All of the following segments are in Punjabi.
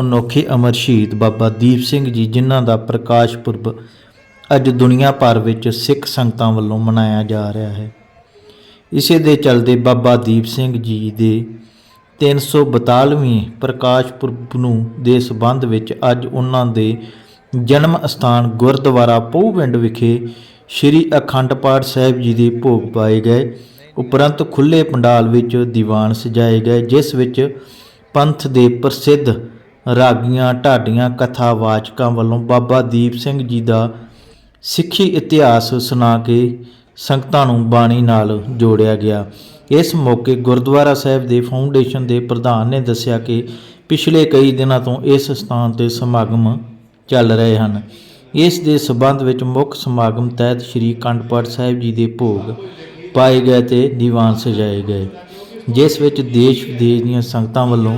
ਅਨੋਖੇ ਅਮਰ ਸ਼ਹੀਦ ਬਾਬਾ ਦੀਪ ਸਿੰਘ ਜੀ, ਜਿਨ੍ਹਾਂ ਦਾ ਪ੍ਰਕਾਸ਼ ਪੁਰਬ ਅੱਜ ਦੁਨੀਆ ਭਰ ਵਿੱਚ ਸਿੱਖ ਸੰਗਤਾਂ ਵੱਲੋਂ ਮਨਾਇਆ ਜਾ ਰਿਹਾ ਹੈ। ਇਸੇ ਦੇ ਚਲਦੇ ਬਾਬਾ ਦੀਪ ਸਿੰਘ ਜੀ ਦੇ 342ਵੇਂ ਪ੍ਰਕਾਸ਼ ਪੁਰਬ ਨੂੰ ਦੇ ਸਬੰਧ ਵਿੱਚ ਅੱਜ ਉਹਨਾਂ ਦੇ ਜਨਮ ਸਥਾਨ ਗੁਰਦੁਆਰਾ ਪਉਪਿੰਡ ਵਿਖੇ ਸ੍ਰੀ ਅਖੰਡ ਪਾਠ ਸਾਹਿਬ ਜੀ ਦੇ ਭੋਗ ਪਾਏ ਗਏ। ਉਪਰੰਤ ਖੁੱਲੇ ਪੰਡਾਲ ਵਿੱਚ ਦੀਵਾਨ ਸਜਾਏ ਗਏ, ਜਿਸ ਵਿੱਚ ਪੰਥ ਦੇ ਪ੍ਰਸਿੱਧ ਰਾਗੀਆਂ, ਢਾਡੀਆਂ ਕਥਾ ਵਾਚਕਾਂ ਵੱਲੋਂ ਬਾਬਾ ਦੀਪ ਸਿੰਘ ਜੀ ਦਾ ਸਿੱਖੀ ਇਤਿਹਾਸ ਸੁਣਾ ਕੇ ਸੰਗਤਾਂ ਨੂੰ ਬਾਣੀ ਨਾਲ ਜੋੜਿਆ ਗਿਆ। ਇਸ ਮੌਕੇ ਗੁਰਦੁਆਰਾ ਸਾਹਿਬ ਦੇ ਫਾਊਂਡੇਸ਼ਨ ਦੇ ਪ੍ਰਧਾਨ ਨੇ ਦੱਸਿਆ ਕਿ ਪਿਛਲੇ ਕਈ ਦਿਨਾਂ ਤੋਂ ਇਸ ਸਥਾਨ ਤੇ ਸਮਾਗਮ ਚੱਲ ਰਹੇ ਹਨ। ਇਸ ਦੇ ਸਬੰਧ ਵਿੱਚ ਮੁੱਖ ਸਮਾਗਮ ਤਹਿਤ ਸ੍ਰੀ ਅਖੰਡ ਪਾਠ ਸਾਹਿਬ ਜੀ ਦੇ ਭੋਗ ਪਾਏ ਗਏ ਤੇ ਦੀਵਾਨ ਸਜਾਏ ਗਏ, ਜਿਸ ਵਿੱਚ ਦੇਸ਼ ਵਿਦੇਸ਼ ਦੀਆਂ ਸੰਗਤਾਂ ਵੱਲੋਂ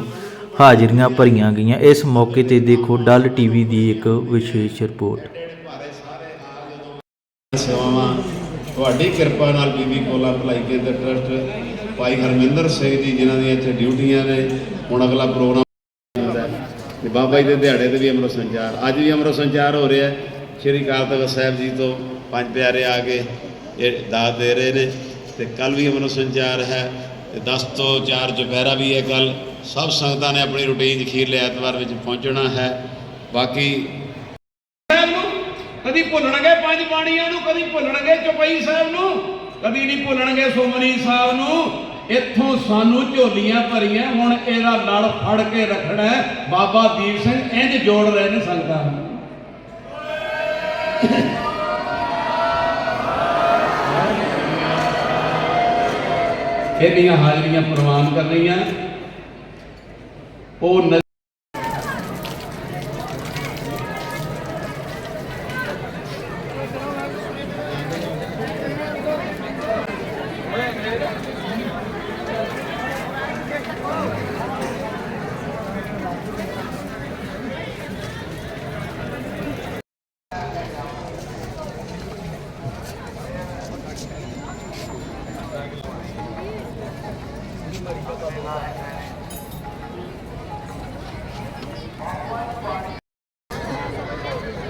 ਹਾਜ਼ਰੀਆਂ ਭਰੀਆਂ ਗਈਆਂ। ਇਸ ਮੌਕੇ ਤੇ ਦੇਖੋ, ਡੱਲ ਟੀਵੀ ਦੀ ਇੱਕ ਵਿਸ਼ੇਸ਼ ਰਿਪੋਰਟ। ਸੇਵਾਵਾਂ, ਤੁਹਾਡੀ ਕਿਰਪਾ ਨਾਲ ਬੀਬੀ ਕੋਲਾ ਭਲਾਈ ਕੇਂਦਰ ਟਰਸਟ ਭਾਈ ਹਰਮਿੰਦਰ ਸਿੰਘ ਜੀ, ਜਿਨ੍ਹਾਂ ਦੀਆਂ ਇੱਥੇ ਡਿਊਟੀਆਂ ਨੇ, ਹੁਣ ਅਗਲਾ ਪ੍ਰੋਗਰਾਮ ਹੁੰਦਾ ਹੈ। ਤੇ ਬਾਬਾ ਜੀ ਦੇ ਦਿਹਾੜੇ ਤੇ ਵੀ ਅੰਮ੍ਰਿਤ ਸੰਚਾਰ। ਅੱਜ ਵੀ ਅੰਮ੍ਰਿਤ ਸੰਚਾਰ ਹੋ ਰਿਹਾ ਹੈ। ਸ਼੍ਰੀ ਅਕਾਲ ਤਖਤ ਸਾਹਿਬ ਜੀ ਤੋਂ ਪੰਜ ਪਿਆਰੇ ਆ ਕੇ ਇਹ ਦਾਤ ਦੇ ਰਹੇ ਨੇ। ਤੇ ਕੱਲ ਵੀ ਅੰਮ੍ਰਿਤ ਸੰਚਾਰ ਹੈ। ਤੇ 10 ਤੋਂ 4 ਦੁਪਹਿਰਾ ਵੀ ਹੈ ਕੱਲ ਸਭ ਸੰਗਤਾਂ ਨੇ ਆਪਣੀ ਰੁਟੀਨ ਖੀਰਲੇ ਐਤਵਾਰ ਵਿੱਚ ਪਹੁੰਚਣਾ ਹੈ। ਬਾਕੀ ਕਦੀ ਭੁੱਲਣਗੇ ਪੰਜ ਬਾਣੀਆਂ ਨੂੰ, ਕਦੀ ਭੁੱਲਣਗੇ ਚੌਪਈ ਸਾਹਿਬ ਨੂੰ, ਕਦੀ ਨਹੀਂ ਭੁੱਲਣਗੇ ਸੁਮਨੀ ਸਾਹਿਬ ਨੂੰ। ਇੱਥੋਂ ਸਾਨੂੰ ਝੋਲੀਆਂ ਭਰੀਆਂ, ਹੁਣ ਇਹਦਾ ਲੜ ਫੜ ਕੇ ਰੱਖਣਾ ਬਾਬਾ ਦੀਪ ਸਿੰਘ ਇੰਜ ਜੋੜ ਰਹੇ ਨੇ ਸੰਗਤਾਂ ਨੂੰ। ਇਹਦੀਆਂ ਹਾਜ਼ਰੀਆਂ ਪ੍ਰਵਾਨ O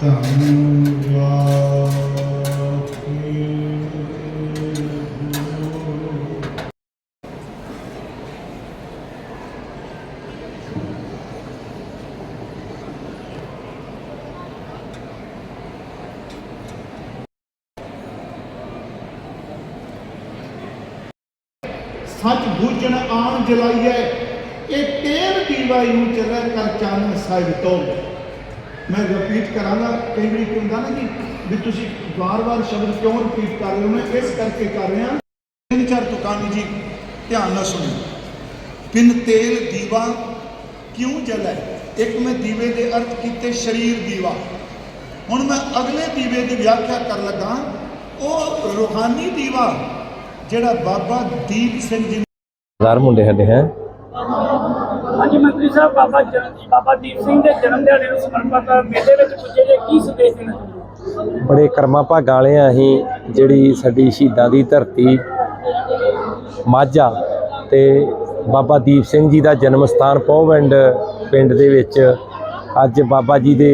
ਧੰਨਵਾਦ। ਸੱਚ ਬੂਝਣ ਆਣ ਜਲਾਈਐ। ਇਹ ਤੇਲ ਦੀਵਾ ਯੂ ਚੱਲੈ ਕਰ ਚਾਨਣ ਸਾਹਿਬ ਤੋਂ। ਮੈਂ ਰਿਪੀਟ ਕਰਾਂਗਾ, ਕਈ ਵਾਰੀ ਕੀ ਹੁੰਦਾ ਨਾ ਕਿ ਵੀ ਤੁਸੀਂ ਵਾਰ-ਵਾਰ ਸ਼ਬਦ ਕਿਉਂ ਰਿਪੀਟ ਕਰ ਰਹੇ ਹੋ? ਮੈਂ ਇਸ ਕਰਕੇ ਕਰ ਰਿਹਾ। ਤਿੰਨ ਚਾਰ ਤੁਕਾਨੀ ਜੀ, ਧਿਆਨ ਨਾਲ ਸੁਣੋ ਬਿਨ ਤੇਲ ਦੀਵਾ ਕਿਉਂ ਜਲੈ ਇੱਕ ਮੈਂ ਦੀਵੇ ਦੇ ਅਰਥ ਕੀਤੇ ਸਰੀਰ ਦੀਵਾ। ਹੁਣ ਮੈਂ ਅਗਲੇ ਦੀਵੇ ਦੀ ਵਿਆਖਿਆ ਕਰਨ ਲੱਗਾ। ਉਹ ਰੂਹਾਨੀ ਦੀਵਾ ਜਿਹੜਾ ਬਾਬਾ ਦੀਪ ਸਿੰਘ ਜੀ ਹਜ਼ਾਰ ਮੁੰਡੇ ਸਾਡੇ ਹੈ ਹਾਂਜੀ ਮੰਤਰੀ ਸਾਹਿਬ ਬਾਬਾ ਜ- ਬਾਬਾ ਦੀਪ ਸਿੰਘ ਦੇ ਜਨਮ ਦਿਹਾੜੇ ਨੂੰ ਸਮਰਪਿਤ ਮੇਲੇ ਵਿੱਚ ਪੁੱਜੇ ਜੇ ਕੀ ਸੰਦੇਸ਼ ਦੇਣਾ ਚਾਹੁੰਦੇ ਹੋ? ਬੜੇ ਕਰਮਾਂ ਭਾਗਾਂ ਵਾਲੇ ਆ ਅਸੀਂ ਜਿਹੜੀ ਸਾਡੀ ਸ਼ਹੀਦਾਂ ਦੀ ਧਰਤੀ ਮਾਝਾ ਤੇ ਬਾਬਾ ਦੀਪ ਸਿੰਘ ਜੀ ਦਾ ਜਨਮ ਸਥਾਨ ਪੌਵਿੰਡ ਪਿੰਡ ਦੇ ਵਿੱਚ ਅੱਜ ਬਾਬਾ ਜੀ ਦੇ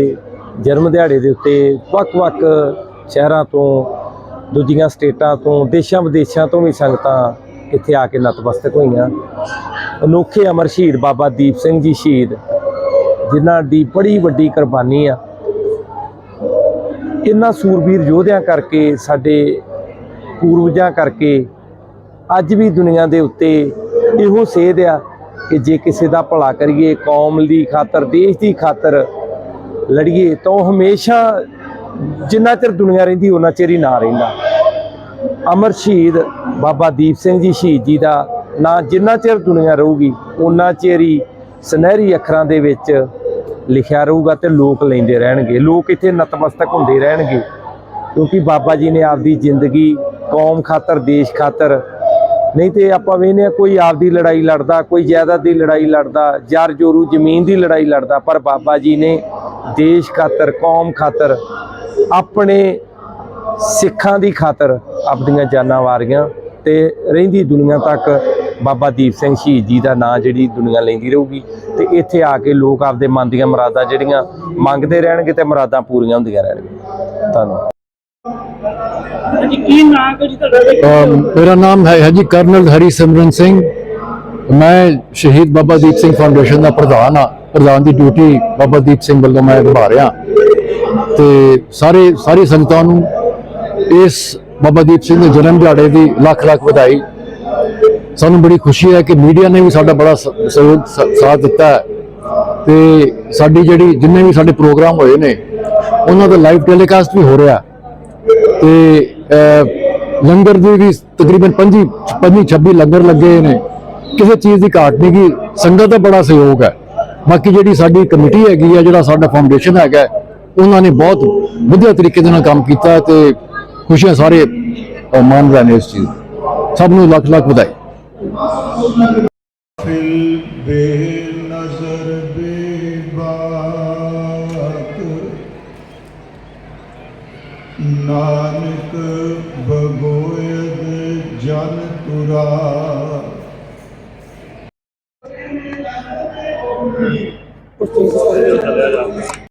ਜਨਮ ਦਿਹਾੜੇ ਦੇ ਉੱਤੇ ਵੱਖ-ਵੱਖ ਸ਼ਹਿਰਾਂ ਤੋਂ ਦੂਜੀਆਂ ਸਟੇਟਾਂ ਤੋਂ, ਦੇਸ਼ਾਂ ਵਿਦੇਸ਼ਾਂ ਤੋਂ ਵੀ ਸੰਗਤਾਂ ਇੱਥੇ ਆ ਕੇ ਨਤਮਸਤਕ ਹੋਈਆਂ। ਅਨੋਖੇ ਅਮਰ ਸ਼ਹੀਦ ਬਾਬਾ ਦੀਪ ਸਿੰਘ ਜੀ ਸ਼ਹੀਦ, ਜਿਨ੍ਹਾਂ ਦੀ ਬੜੀ ਵੱਡੀ ਕੁਰਬਾਨੀ ਆ। ਇਹਨਾਂ ਸੂਰਬੀਰ ਯੋਧਿਆਂ ਕਰਕੇ, ਸਾਡੇ ਪੂਰਵਜਾਂ ਕਰਕੇ, ਅੱਜ ਵੀ ਦੁਨੀਆ ਦੇ ਉੱਤੇ ਇਹੋ ਸੇਧ ਆ ਕਿ ਜੇ ਕਿਸੇ ਦਾ ਭਲਾ ਕਰੀਏ, ਕੌਮ ਦੀ ਖਾਤਰ, ਦੇਸ਼ ਦੀ ਖਾਤਰ ਲੜੀਏ, ਤਾਂ ਉਹ ਹਮੇਸ਼ਾ ਜਿੰਨਾ ਚਿਰ ਦੁਨੀਆ ਰਹਿੰਦੀ ਉਹਨਾਂ ਚਿਰ ਹੀ ਨਾ ਰਹਿੰਦਾ। ਅਮਰ ਸ਼ਹੀਦ ਬਾਬਾ ਦੀਪ ਸਿੰਘ ਜੀ ਸ਼ਹੀਦ ਜੀ ਦਾ ਨਾਂ ਜਿੰਨਾ ਚਿਰ ਦੁਨੀਆ ਰਹੂਗੀ ਉਹਨਾਂ ਚਿਰ ਹੀ ਸੁਨਹਿਰੀ ਅੱਖਰਾਂ ਦੇ ਵਿੱਚ ਲਿਖਿਆ ਰਹੂਗਾ ਤੇ ਲੋਕ ਲੈਂਦੇ ਰਹਿਣਗੇ। ਲੋਕ ਇੱਥੇ ਨਤਮਸਤਕ ਹੁੰਦੇ ਰਹਿਣਗੇ, ਕਿਉਂਕਿ ਬਾਬਾ ਜੀ ਨੇ ਆਪਦੀ ਜ਼ਿੰਦਗੀ ਕੌਮ ਖਾਤਰ, ਦੇਸ਼ ਖਾਤਰ, ਨਹੀਂ ਤੇ ਆਪਾਂ ਵੇਖਦੇ ਹਾਂ ਕੋਈ ਆਪਦੀ ਲੜਾਈ ਲੜਦਾ, ਕੋਈ ਜਾਇਦਾਦ ਦੀ ਲੜਾਈ ਲੜਦਾ ਜਰ ਜੋਰੂ ਜ਼ਮੀਨ ਦੀ ਲੜਾਈ ਲੜਦਾ, ਪਰ ਬਾਬਾ ਜੀ ਨੇ ਦੇਸ਼ ਖਾਤਰ, ਕੌਮ ਖਾਤਰ ਆਪਣੇ ਸਿੱਖਾਂ ਦੀ ਖਾਤਰ ਆਪਣੀਆਂ ਜਾਨਾਂ ਵਾਰੀਆਂ ਤੇ ਰਹਿੰਦੀ ਦੁਨੀਆ ਤੱਕ ਬਾਬਾ ਦੀਪ ਸਿੰਘ ਸ਼ਹੀਦ ਜੀ ਦਾ ਨਾਂ ਜਿਹੜੀ ਦੁਨੀਆ ਲੈਂਦੀ ਰਹੂਗੀ ਤੇ ਇੱਥੇ ਆ ਕੇ ਲੋਕ ਆਪਦੇ ਮਨ ਦੀਆਂ ਮੁਰਾਦਾਂ ਜਿਹੜੀਆਂ ਮੰਗਦੇ ਰਹਿਣਗੇ ਤੇ ਮੁਰਾਦਾਂ ਪੂਰੀਆਂ ਹੁੰਦੀਆਂ ਰਹਿਣਗੀਆਂ। ਧੰਨਵਾਦ। ਕੀ ਤੁਹਾਡਾ? ਮੇਰਾ ਨਾਮ ਹੈ ਹੈ ਜੀ ਕਰਨਲ ਹਰੀ ਸਿਮਰਨ ਸਿੰਘ। ਮੈਂ ਸ਼ਹੀਦ ਬਾਬਾ ਦੀਪ ਸਿੰਘ ਫਾਊਂਡੇਸ਼ਨ ਦਾ ਪ੍ਰਧਾਨ ਆ ਪ੍ਰਧਾਨ ਦੀ ਡਿਊਟੀ ਬਾਬਾ ਦੀਪ ਸਿੰਘ ਵੱਲੋਂ ਮੈਂ ਨਿਭਾ ਰਿਹਾ। ਤੇ ਸਾਰੇ, ਸਾਰੀ ਸੰਗਤਾਂ ਨੂੰ ਇਸ ਬਾਬਾ ਦੀਪ ਸਿੰਘ ਦੇ ਜਨਮ ਦਿਹਾੜੇ ਦੀ ਲੱਖ ਲੱਖ ਵਧਾਈ। ਸਾਨੂੰ ਬੜੀ ਖੁਸ਼ੀ ਹੈ ਕਿ ਮੀਡੀਆ ਨੇ ਵੀ ਸਾਡਾ ਬੜਾ ਸ- ਸਹਿਯੋਗ ਸਾਥ ਦਿੱਤਾ ਹੈ। ਤੇ ਸਾਡੀ ਜਿਹੜੀ, ਜਿੰਨੇ ਵੀ ਸਾਡੇ ਪ੍ਰੋਗਰਾਮ ਹੋਏ ਨੇ, ਉਹਨਾਂ ਦਾ ਲਾਈਵ ਟੈਲੀਕਾਸਟ ਵੀ ਹੋ ਰਿਹਾ ਤੇ ਲੰਗਰ ਦੀ ਵੀ ਤਕਰੀਬਨ 25 25 26 ਲੰਗਰ ਲੱਗੇ ਨੇ। ਕਿਸੇ ਚੀਜ਼ ਦੀ ਘਾਟ ਨਹੀਂ ਗੀ ਸੰਗਤ ਦਾ ਬੜਾ ਸਹਿਯੋਗ ਹੈ। ਬਾਕੀ ਜਿਹੜੀ ਸਾਡੀ ਕਮੇਟੀ ਹੈਗੀ ਆ ਜਿਹੜਾ ਸਾਡਾ ਫਾਊਂਡੇਸ਼ਨ ਹੈਗਾ ਉਹਨਾਂ ਨੇ ਬਹੁਤ ਵਧੀਆ ਤਰੀਕੇ ਦੇ ਨਾਲ ਕੰਮ ਕੀਤਾ ਹੈ ਤੇ ਖੁਸ਼ੀਆਂ ਸਾਰੇ ਅਹ, ਮਾਣ ਰਹੇ ਨੇ ਇਸ ਚੀਜ਼ ਸਭ ਨੂੰ ਲੱਖ ਲੱਖ ਵਧਾਈ। ਫਿਲ ਬੇਨਜ਼ਰ ਬੇਬਾਕ ਨਾਨਕ ਬਗੋਇਦ ਜਨ ਤੁਰਾ Gracias.